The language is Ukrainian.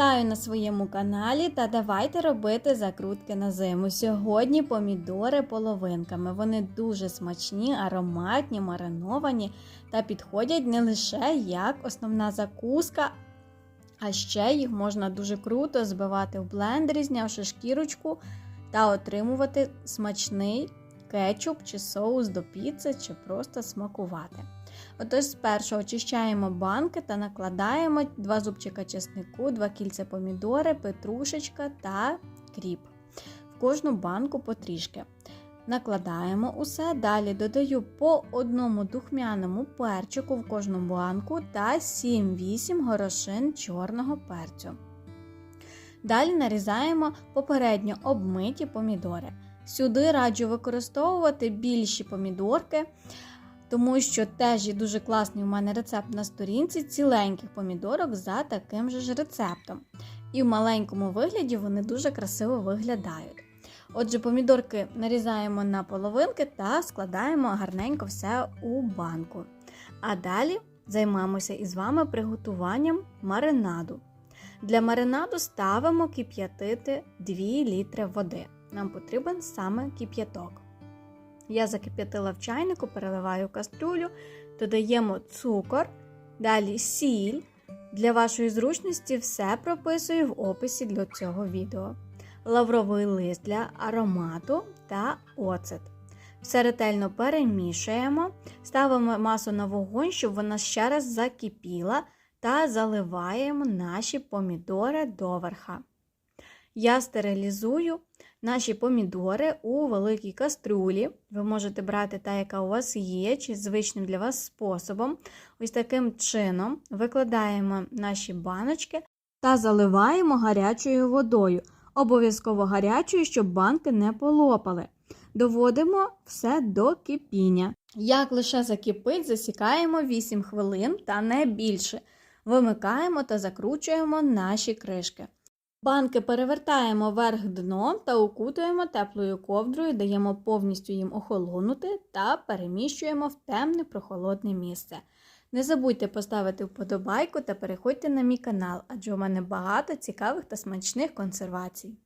Вітаю на своєму каналі та давайте робити закрутки на зиму. Сьогодні помідори половинками. Вони дуже смачні, ароматні, мариновані та підходять не лише як основна закуска, а ще їх можна дуже круто збивати в блендері, знявши шкірочку та отримувати смачний кетчуп чи соус до піци, чи просто смакувати. Отож, спершу очищаємо банки та накладаємо 2 зубчика чеснику, 2 кільця помідори, петрушечка та кріп. В кожну банку потрішки. Накладаємо усе, далі додаю по одному духмяному перчику в кожну банку та 7-8 горошин чорного перцю. Далі нарізаємо попередньо обмиті помідори. Сюди раджу використовувати більші помідорки, тому що теж є дуже класний у мене рецепт на сторінці ціленьких помідорок за таким же ж рецептом. І в маленькому вигляді вони дуже красиво виглядають. Отже, помідорки нарізаємо на половинки та складаємо гарненько все у банку. А далі займаємося із вами приготуванням маринаду. Для маринаду ставимо кип'ятити 2 літри води. Нам потрібен саме кип'яток. Я закип'ятила в чайнику, переливаю кастрюлю, додаємо цукор, далі сіль. Для вашої зручності все прописую в описі для цього відео. Лавровий лист для аромату та оцет. Все ретельно перемішуємо, ставимо масу на вогонь, щоб вона ще раз закипіла, та заливаємо наші помідори доверха. Я стерилізую наші помідори у великій кастрюлі. Ви можете брати та, яка у вас є, чи звичним для вас способом. Ось таким чином викладаємо наші баночки та заливаємо гарячою водою. Обов'язково гарячою, щоб банки не полопали. Доводимо все до кипіння. Як лише закипить, засікаємо 8 хвилин та не більше. Вимикаємо та закручуємо наші кришки. Банки перевертаємо вверх дном та укутуємо теплою ковдрою, даємо повністю їм охолонути та переміщуємо в темне прохолодне місце. Не забудьте поставити вподобайку та переходьте на мій канал, адже у мене багато цікавих та смачних консервацій.